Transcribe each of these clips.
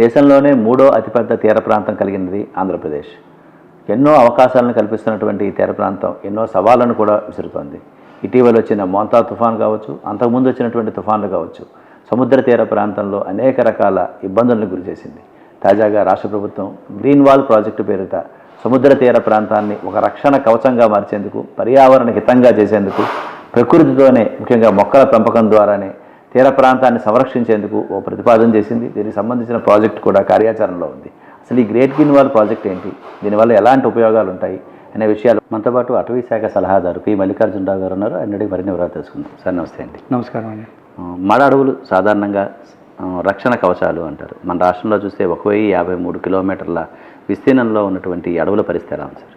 దేశంలోనే మూడో అతిపెద్ద తీర ప్రాంతం కలిగినది ఆంధ్రప్రదేశ్. ఎన్నో అవకాశాలను కల్పిస్తున్నటువంటి ఈ తీర ప్రాంతం ఎన్నో సవాళ్ళను కూడా విసురుతోంది. ఇటీవల వచ్చిన మోంతా తుఫాన్ కావచ్చు అంతకుముందు వచ్చినటువంటి తుఫాన్లు కావచ్చు సముద్ర తీర ప్రాంతంలో అనేక రకాల ఇబ్బందులను గురిచేసింది తాజాగా రాష్ట్ర ప్రభుత్వం గ్రీన్ వాల్ ప్రాజెక్టు పేరిట సముద్ర తీర ప్రాంతాన్ని ఒక రక్షణ కవచంగా మార్చేందుకు పర్యావరణ హితంగా చేసేందుకు ప్రకృతితోనే ముఖ్యంగా మొక్కల పెంపకం ద్వారానే తీర ప్రాంతాన్ని సంరక్షించేందుకు ఓ ప్రతిపాదన చేసింది. దీనికి సంబంధించిన ప్రాజెక్ట్ కూడా కార్యాచరణలో ఉంది. అసలు ఈ గ్రేట్ గ్రీన్ వాల్ ప్రాజెక్ట్ ఏంటి? దీనివల్ల ఎలాంటి ఉపయోగాలు ఉంటాయి అనే విషయాలు మనతో పాటు అటవీ శాఖ సలహాదారు పి మల్లికార్జునరావు గారు ఉన్నారు. ఆయన అడిగి మరిన్ని వివరాలు తెలుసుకుందాం. సార్ నమస్తే అండి. నమస్కారం అండి. మడ అడవులు సాధారణంగా రక్షణ కవచాలు అంటారు. మన రాష్ట్రంలో చూస్తే ఒక వెయ్యి యాభై మూడు కిలోమీటర్ల విస్తీర్ణంలో ఉన్నటువంటి అడవుల పరిస్థితి ఎలా ఉంది సార్.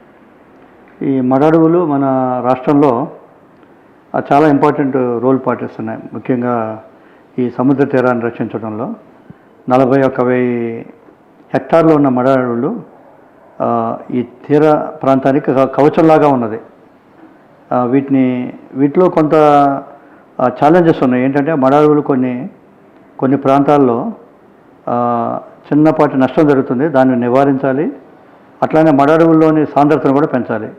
ఈ మడడువులు మన రాష్ట్రంలో చాలా ఇంపార్టెంట్ రోల్ పాటిస్తున్నాయి ముఖ్యంగా ఈ సముద్ర తీరాన్ని రక్షించడంలో నలభై ఒక వెయ్యి హెక్టార్లు ఉన్న మడ అడవులు ఈ తీర ప్రాంతానికి కవచంలాగా ఉన్నది. వీటిని వీటిలో కొంత ఛాలెంజెస్ ఉన్నాయి. ఏంటంటే మడ అడవులు కొన్ని కొన్ని ప్రాంతాల్లో చిన్నపాటి నష్టం జరుగుతుంది. దాన్ని నివారించాలి. అట్లానే మడ అడవుల్లోని సాంద్రతను కూడా పెంచాలి.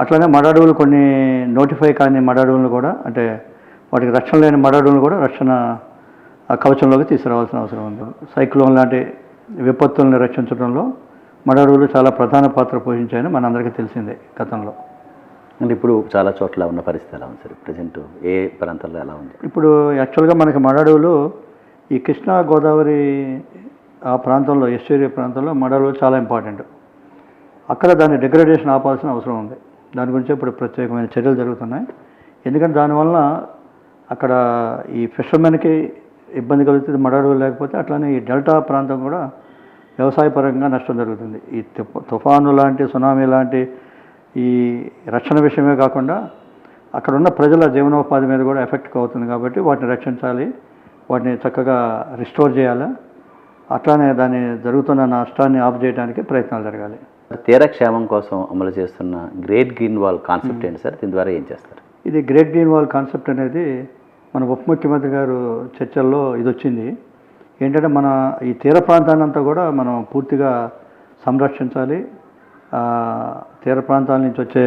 అట్లానే మడ అడవులు కొన్ని నోటిఫై కాని మడ అడవులను కూడా అంటే వాటికి రక్షణ లేని మడ అడవులను కూడా రక్షణ ఆ, కవచంలోకి తీసుకురావాల్సిన అవసరం ఉంది. సైక్లోన్ లాంటి విపత్తులను రక్షించడంలో మడ అడవులు చాలా ప్రధాన పాత్ర పోషించాయని మనందరికీ తెలిసిందే గతంలో. అంటే ఇప్పుడు చాలా చోట్ల ఉన్న పరిస్థితి ఎలా ఉంది సార్? ప్రజెంట్ ఏ ప్రాంతాల్లో ఎలా ఉంది? ఇప్పుడు యాక్చువల్గా మనకి మడ అడవులు ఈ కృష్ణా గోదావరి ఆ ప్రాంతంలో ఎస్టేరి ప్రాంతంలో మడ అడవులు చాలా ఇంపార్టెంట్ అక్కడ దాన్ని డిగ్రేడేషన్ ఆపాల్సిన అవసరం ఉంది. దాని గురించి ఇప్పుడు ప్రత్యేకమైన చర్యలు జరుగుతున్నాయి. ఎందుకంటే దానివల్ల అక్కడ ఈ ఫిషర్మెన్కి ఇబ్బంది కలుగుతుంది మడ అడవులు లేకపోతే అట్లానే ఈ డెల్టా ప్రాంతం కూడా వ్యవసాయపరంగా నష్టం జరుగుతుంది. ఈ తుఫ- తుఫాను లాంటి సునామీ లాంటి ఈ రక్షణ విషయమే కాకుండా అక్కడ ఉన్న ప్రజల జీవనోపాధి మీద కూడా ఎఫెక్ట్ అవుతుంది కాబట్టి వాటిని రక్షించాలి వాటిని చక్కగా రిస్టోర్ చేయాలి. అట్లానే దాని జరుగుతున్న నష్టాన్ని ఆఫ్ చేయడానికి ప్రయత్నాలు జరగాలి. తీర క్షేమం కోసం అమలు చేస్తున్న గ్రేట్ గ్రీన్ వాల్ కాన్సెప్ట్ ఏంటి సార్? దీని ద్వారా ఏం చేస్తారు? ఇది గ్రేట్ గ్రీన్ వాల్ కాన్సెప్ట్ అనేది మన ఉప ముఖ్యమంత్రి గారు చర్చల్లో ఇది వచ్చింది ఏంటంటే మన ఈ తీర ప్రాంతాన్ని అంతా కూడా మనం పూర్తిగా సంరక్షించాలి. తీర ప్రాంతాల నుంచి వచ్చే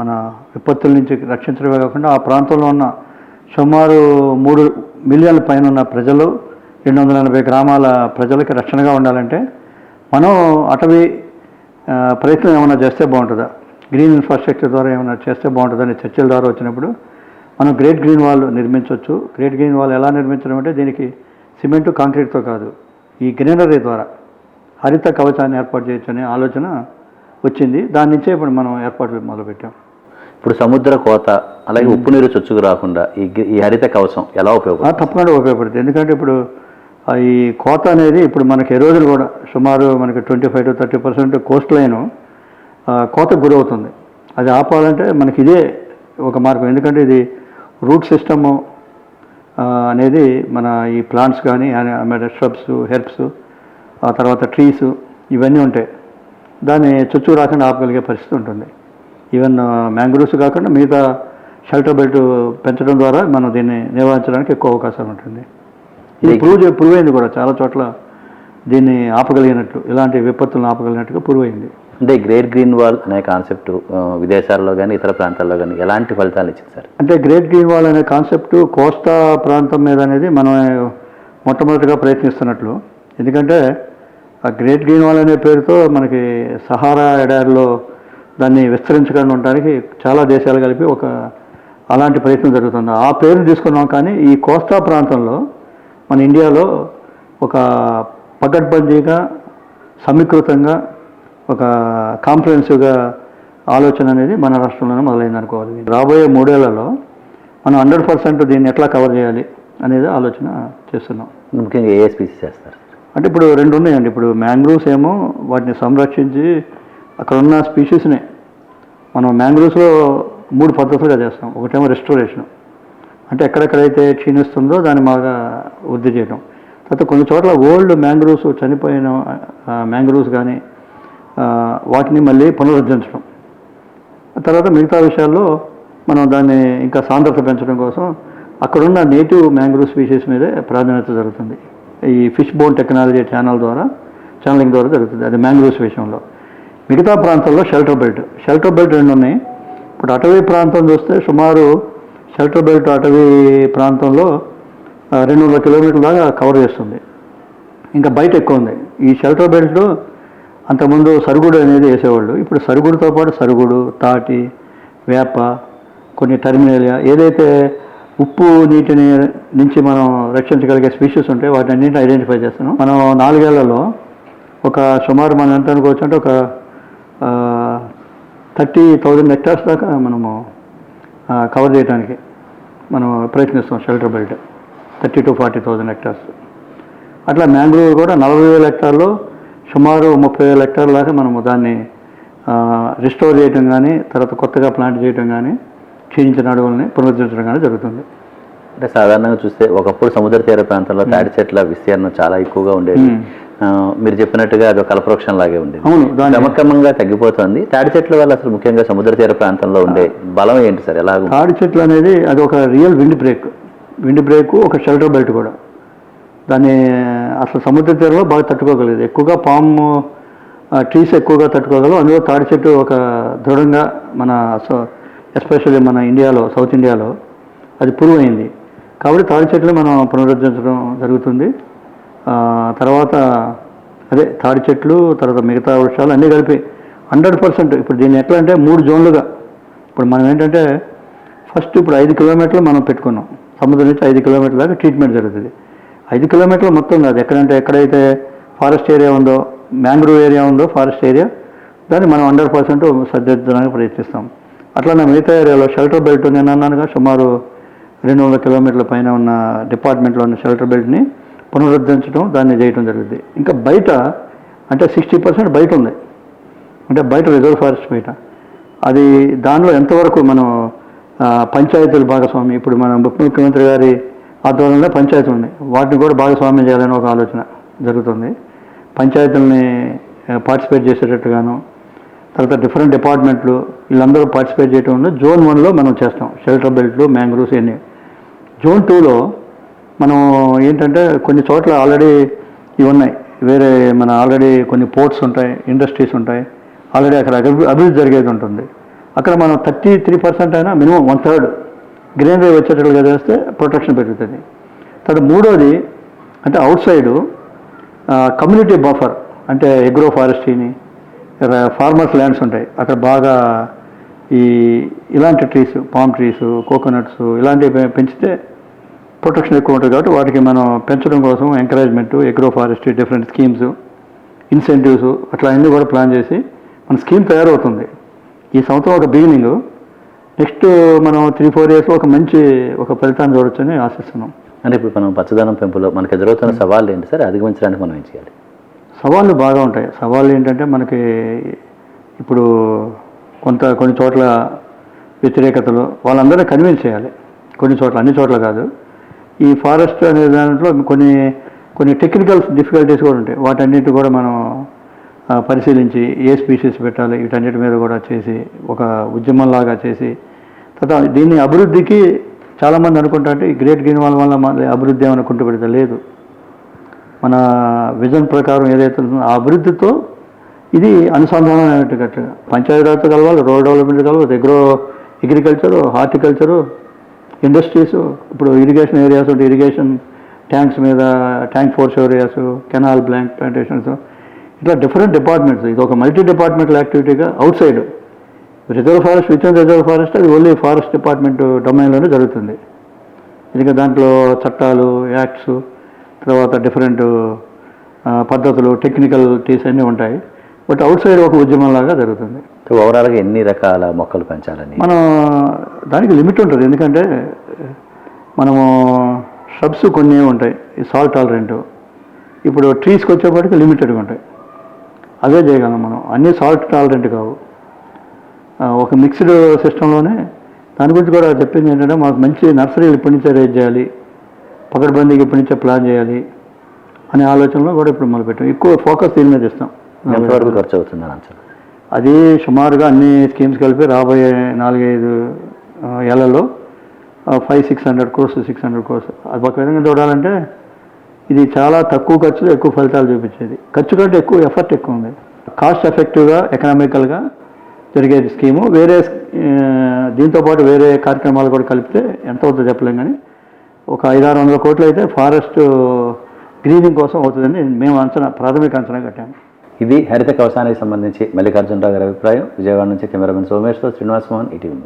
మన విపత్తుల నుంచి రక్షించడమే కాకుండా ఆ ప్రాంతంలో ఉన్న సుమారు మూడు మిలియన్ల పైన ఉన్న ప్రజలు రెండు వందల ఎనభై గ్రామాల ప్రజలకి రక్షణగా ఉండాలంటే మనం అటవీ ప్రయత్నం ఏమైనా చేస్తే బాగుంటుందా? గ్రీన్ ఇన్ఫ్రాస్ట్రక్చర్ ద్వారా ఏమైనా చేస్తే బాగుంటుందని చర్చల ద్వారా వచ్చినప్పుడు మనం గ్రేట్ గ్రీన్ వాల్ నిర్మించవచ్చు. గ్రేట్ గ్రీన్ వాల్ ఎలా నిర్మించడం అంటే దీనికి సిమెంటు కాంక్రీట్తో కాదు. ఈ గ్రీనరీ ద్వారా హరిత కవచాన్ని ఏర్పాటు చేయొచ్చు అనే ఆలోచన వచ్చింది. దాని నుంచే ఇప్పుడు మనం ఏర్పాట్లు మొదలుపెట్టాం. ఇప్పుడు సముద్ర కోత అలాగే ఉప్పు నీరు చొచ్చుకు రాకుండా ఈ ఈ హరిత కవచం ఎలా ఉపయోగపడుతుంది? తప్పకుండా ఉపయోగపడుతుంది. ఎందుకంటే ఇప్పుడు ఈ కోత అనేది ఇప్పుడు మనకి ఈ రోజులు కూడా సుమారు మనకి twenty five to thirty percent coast line కోతకు గురవుతుంది. అది ఆపాలంటే మనకి ఇదే ఒక మార్గం. ఎందుకంటే ఇది రూట్ సిస్టము అనేది మన ఈ ప్లాంట్స్ కానీ షబ్స్ హెర్బ్స్ ఆ తర్వాత ట్రీస్ ఇవన్నీ ఉంటాయి. దాన్ని చుట్టూ రాకుండా ఆపగలిగే పరిస్థితి ఉంటుంది. ఈవెన్ మ్యాంగ్రూవ్స్ కాకుండా మిగతా షెల్టర్ బెల్ట్ పెంచడం ద్వారా మనం దీన్ని నివారించడానికి ఎక్కువ అవకాశం ఉంటుంది. ఇది ప్రూవ్ ప్రూవ్ అయింది కూడా. చాలా చోట్ల దీన్ని ఆపగలిగినట్లు ఇలాంటి విపత్తులను ఆపగలిగినట్టుగా ప్రూవ్ అయింది అంటే గ్రేట్ గ్రీన్ వాల్ అనే కాన్సెప్ట్ విదేశాల్లో కానీ ఇతర ప్రాంతాల్లో కానీ ఎలాంటి ఫలితాలు ఇచ్చింది సార్? అంటే గ్రేట్ గ్రీన్ వాల్ అనే కాన్సెప్ట్ కోస్తా ప్రాంతం మీద అనేది మనం మొట్టమొదటిగా ప్రయత్నిస్తున్నట్లు. ఎందుకంటే ఆ గ్రేట్ గ్రీన్ వాల్ అనే పేరుతో మనకి సహారా ఎడారిలో దాన్ని విస్తరించకుండా ఉండడానికి చాలా దేశాలు కలిపి ఒక అలాంటి ప్రయత్నం జరుగుతుంది. ఆ పేరు తీసుకున్నాం కానీ ఈ కోస్తా ప్రాంతంలో మన ఇండియాలో ఒక పకడ్బందీగా సమీకృతంగా ఒక కాంప్రహెన్సివ్గా ఆలోచన అనేది మన రాష్ట్రంలోనే మొదలైంది అనుకోవాలి రాబోయే మూడేళ్ళలో మనం హండ్రెడ్ పర్సెంట్ దీన్ని ఎట్లా కవర్ చేయాలి అనేది ఆలోచన చేస్తున్నాం. ముఖ్యంగా ఏ స్పీసీస్ చేస్తారు? అంటే ఇప్పుడు రెండు ఉన్నాయండి. ఇప్పుడు మ్యాంగ్రూవ్స్ ఏమో వాటిని సంరక్షించి అక్కడ ఉన్న స్పీషీస్ని మనం మ్యాంగ్రూవ్స్లో మూడు పద్ధతులుగా చేస్తాం. ఒకటేమో రెస్టోరేషన్ అంటే ఎక్కడెక్కడైతే క్షీణిస్తుందో దాన్ని బాగా వృద్ధి చేయడం తర్వాత కొన్ని చోట్ల ఓల్డ్ మ్యాంగ్రూవ్స్ చనిపోయిన మ్యాంగ్రూవ్స్ కానీ వాటిని మళ్ళీ పునరుద్ధరించడం తర్వాత మిగతా విషయాల్లో మనం దాన్ని ఇంకా సాంద్రత పెంచడం కోసం అక్కడున్న నేటివ్ మ్యాంగ్రూవ్ స్పీషీస్ మీదే ప్రాధాన్యత జరుగుతుంది. ఈ ఫిష్ బోన్ టెక్నాలజీ ఛానల్ ద్వారా ఛానలింగ్ ద్వారా జరుగుతుంది అది మ్యాంగ్రూవ్స్ విషయంలో. మిగతా ప్రాంతాల్లో షెల్టర్ బెల్ట్ షెల్టర్ బెల్ట్ రెండు ఉన్నాయి. ఇప్పుడు అటవీ ప్రాంతం చూస్తే సుమారు షెల్టర్ బెల్ట్ అటవీ ప్రాంతంలో రెండు వందల కిలోమీటర్ల దాకా కవర్ చేస్తుంది. ఇంకా బయట ఎక్కువ ఉంది. ఈ షెల్టర్ బెల్ట్ అంతకుముందు సరుగుడు అనేది వేసేవాళ్ళు. ఇప్పుడు సరుగుడుతో పాటు సరుగుడు తాటి వేప కొన్ని టర్మినలియా ఏదైతే ఉప్పు నీటిని నుంచి మనం రక్షించగలిగే స్పీషీస్ ఉంటాయి వాటిని అన్నింటిని ఐడెంటిఫై చేస్తున్నాం. మనం నాలుగేళ్ళలో ఒక సుమారు మనం ఎంత అనుకోవచ్చు అంటే ఒక థర్టీ థౌజండ్ హెక్టార్స్ దాకా మనము కవర్ చేయడానికి మనం ప్రయత్నిస్తాం shelter belt. Thirty to forty thousand hectares. అట్లా మ్యాంగ్రూవ్ కూడా నలభై వేల హెక్టార్లు సుమారు ముప్పై వేల హెక్టార్ల దాకా మనము దాన్ని రిస్టోర్ చేయటం కానీ తర్వాత కొత్తగా ప్లాంట్ చేయటం కానీ క్షీణించిన అడవుల్ని పునరుద్ధరించడం కానీ జరుగుతుంది. అంటే సాధారణంగా చూస్తే ఒకప్పుడు సముద్ర తీర ప్రాంతంలో తాడి చెట్ల విస్తీర్ణం చాలా ఎక్కువగా ఉండేది. మీరు చెప్పినట్టుగా అది కల్పవృక్షం లాగే ఉండేది. అవును దాని క్రమక్రమంగా తగ్గిపోతుంది. తాడి చెట్ల వల్ల అసలు ముఖ్యంగా సముద్ర తీర ప్రాంతంలో ఉండే బలం ఏంటి సార్? ఎలా తాడి చెట్లు అనేది అది ఒక real wind break wind break ఒక షెల్టర్ బెల్ట్ కూడా. దాన్ని అసలు సముద్ర తీరంలో బాగా తట్టుకోగలదు ఎక్కువగా పాము ట్రీస్ ఎక్కువగా తట్టుకోగలవు. అందులో తాడి చెట్టు ఒక దృఢంగా మన ఎస్పెషల్లీ మన ఇండియాలో సౌత్ ఇండియాలో అది పురుగు అయింది కాబట్టి తాడి చెట్లు మనం పునరుద్ధరించడం జరుగుతుంది. తర్వాత అదే తాడి చెట్లు తర్వాత మిగతా వృక్షాలు అన్నీ కలిపి హండ్రెడ్ పర్సెంట్ ఇప్పుడు దీన్ని ఎట్లా అంటే మూడు జోన్లుగా ఇప్పుడు మనం ఏంటంటే ఫస్ట్ ఇప్పుడు ఐదు కిలోమీటర్లు మనం పెట్టుకున్నాం. సముద్రం నుంచి ఐదు కిలోమీటర్ల దాకా ట్రీట్మెంట్ జరుగుతుంది. ఐదు కిలోమీటర్లు మొత్తం కాదు. ఎక్కడంటే ఎక్కడైతే ఫారెస్ట్ ఏరియా ఉందో మ్యాంగ్రూవ్ ఏరియా ఉందో ఫారెస్ట్ ఏరియా దాన్ని మనం హండ్రెడ్ పర్సెంట్ సరిదిద్దడానికి ప్రయత్నిస్తాం. అట్లనే మిగతా ఏరియాలో షెల్టర్ బెల్ట్ నేను అన్నానుగా సుమారు రెండు వందల కిలోమీటర్ల పైన ఉన్న డిపార్ట్మెంట్లో ఉన్న షెల్టర్ బెల్ట్ని పునరుద్ధరించడం దాన్ని చేయడం జరుగుతుంది ఇంకా బయట అంటే సిక్స్టీ పర్సెంట్ బయట ఉంది. అంటే బయట రిజర్వ్ ఫారెస్ట్ బయట. అది దానిలో ఎంతవరకు మనం పంచాయతీల భాగస్వామి ఇప్పుడు మన ముఖ్యమంత్రి గారి ఆధ్వర్యంలో పంచాయతీలు ఉన్నాయి వాటిని కూడా భాగస్వామ్యం చేయాలని ఒక ఆలోచన జరుగుతుంది. పంచాయతీలని పార్టిసిపేట్ చేసేటట్టుగాను తర్వాత డిఫరెంట్ డిపార్ట్మెంట్లు వీళ్ళందరూ పార్టిసిపేట్ చేయటం ఉంది జోన్ వన్లో మనం చేస్తాం. షెల్టర్ బెల్ట్లు మ్యాంగ్రూవ్స్ ఇవన్నీ. జోన్ టూలో మనం ఏంటంటే కొన్ని చోట్ల ఆల్రెడీ ఇవి ఉన్నాయి. వేరే మన ఆల్రెడీ కొన్ని పోర్ట్స్ ఉంటాయి ఇండస్ట్రీస్ ఉంటాయి. ఆల్రెడీ అక్కడ అభివృద్ధి జరిగేది ఉంటుంది. అక్కడ మనం థర్టీ త్రీ పర్సెంట్ అయినా మినిమం వన్ థర్డ్ గ్రీనరీ వచ్చేటట్లుగా చేస్తే ప్రొటెక్షన్ పెరుగుతుంది. తర్వాత మూడోది అంటే అవుట్ సైడు కమ్యూనిటీ బఫర్ అంటే ఎగ్రో ఫారెస్ట్రీని ఫార్మర్స్ ల్యాండ్స్ ఉంటాయి. అక్కడ బాగా ఈ ఇలాంటి ట్రీస్ పామ్ ట్రీస్ కోకోనట్స్ ఇలాంటివి పెంచితే ప్రొటెక్షన్ ఎక్కువ ఉంటుంది కాబట్టి వాటికి మనం పెంచడం కోసం encouragement agro forestry different schemes incentives అట్లా అన్నీ కూడా ప్లాన్ చేసి మన స్కీమ్ తయారవుతుంది. ఈ సంవత్సరం ఒక బిగినింగ్ నెక్స్ట్ మనం త్రీ ఫోర్ ఇయర్స్ ఒక మంచి ఒక ఫలితాన్ని చూడొచ్చని ఆశిస్తున్నాం. అంటే ఇప్పుడు మనం పచ్చదనం పెంపులో మనకి ఎదురవుతున్న సవాళ్ళు ఏంటి సార్? అధిగమించడానికి మనం ఏం చేయాలి? సవాళ్ళు బాగా ఉంటాయి. సవాళ్ళు ఏంటంటే మనకి ఇప్పుడు కొంత కొన్ని చోట్ల వ్యతిరేకతలు వాళ్ళందరినీ కన్విన్స్ చేయాలి. కొన్ని చోట్ల అన్ని చోట్ల కాదు. ఈ ఫారెస్ట్ అనే దాంట్లో కొన్ని కొన్ని టెక్నికల్ డిఫికల్టీస్ కూడా ఉంటాయి. వాటన్నిటి కూడా మనం పరిశీలించి ఏ స్పీషీస్ పెట్టాలి? వీటన్నిటి మీద కూడా చేసి ఒక ఉద్యమంలాగా చేసి తర్వాత దీన్ని అభివృద్ధికి చాలామంది అనుకుంటారంటే ఈ గ్రేట్ గ్రీన్ వాల్ వల్ల మన అభివృద్ధి ఏమైనా పెడితే లేదు. మన విజన్ ప్రకారం ఏదైతే ఉందో ఆ అభివృద్ధితో ఇది అనుసంధానం అయినట్టుగా పంచాయతీరాజ్తో కలవాలి రోడ్ డెవలప్మెంట్ కలవాలి ఎగ్రో అగ్రికల్చరు హార్టికల్చరు ఇండస్ట్రీస్ ఇప్పుడు ఇరిగేషన్ ఏరియాస్ ఉంటే ఇరిగేషన్ ట్యాంక్స్ మీద tank force areas canal bank plantations ఇట్లా డిఫరెంట్ డిపార్ట్మెంట్స్. ఇది ఒక multi departmental యాక్టివిటీగా outside. Reserve forest with reserve forest అది ఓన్లీ ఫారెస్ట్ డిపార్ట్మెంట్ డొమైన్లోనే జరుగుతుంది. ఇక దాంట్లో చట్టాలు యాక్ట్స్ తర్వాత డిఫరెంట్ పద్ధతులు టెక్నికల్ టీస్ అన్నీ ఉంటాయి. బట్ అవుట్ సైడ్ ఒక ఉద్యమంలాగా జరుగుతుంది. ఓవరాల్గా ఎన్ని రకాల మొక్కలు పెంచాలని? మనం దానికి లిమిట్ ఉంటుంది. ఎందుకంటే మనము షబ్స్ కొన్ని ఉంటాయి ఈ సాల్ట్ టాలరెంట్. ఇప్పుడు ట్రీస్కి వచ్చేప్పటికి లిమిటెడ్గా ఉంటాయి. అవే చేయగలం మనం. అన్నీ సాల్ట్ టాలరెంట్ కావు. ఒక మిక్స్డ్ సిస్టంలోనే దాని గురించి కూడా చెప్పింది ఏంటంటే మాకు మంచి నర్సరీలు ఇప్పటి నుంచే రేజ్ చేయాలి పకడ్బందీకి ఇప్పటి నుంచే ప్లాన్ చేయాలి అనే ఆలోచనలో కూడా ఇప్పుడు మొదలుపెట్టాం. ఎక్కువ ఫోకస్ దీని మీద ఇస్తాం. ఎంతవరకు ఖర్చు అవుతుందని అంచనా అది సుమారుగా అన్ని స్కీమ్స్ కలిపి రాబోయే నాలుగైదు ఏళ్ళలో five six hundred crores six hundred crores అది ఒక విధంగా చూడాలంటే ఇది చాలా తక్కువ ఖర్చులో ఎక్కువ ఫలితాలు చూపించేది. ఖర్చు కంటే ఎక్కువ ఎఫర్ట్ ఎక్కువ ఉంది. కాస్ట్ ఎఫెక్టివ్గా ఎకనామికల్గా జరిగే స్కీము. వేరే దీంతోపాటు వేరే కార్యక్రమాలు కూడా కలిపితే ఎంత అవుతుందో చెప్పలేం కానీ ఒక ఐదారు వందల కోట్లు అయితే ఫారెస్ట్ గ్రీనింగ్ కోసం అవుతుందని మేము అంచనా ప్రాథమిక అంచనా కట్టాము ఇది హరిత కవసానికి సంబంధించి మల్లికార్జునరావు గారి అభిప్రాయం. విజయవాడ నుంచి కెమెరామెన్ సోమేష్తో శ్రీనివాస్ మోహన్ ఈటీవీ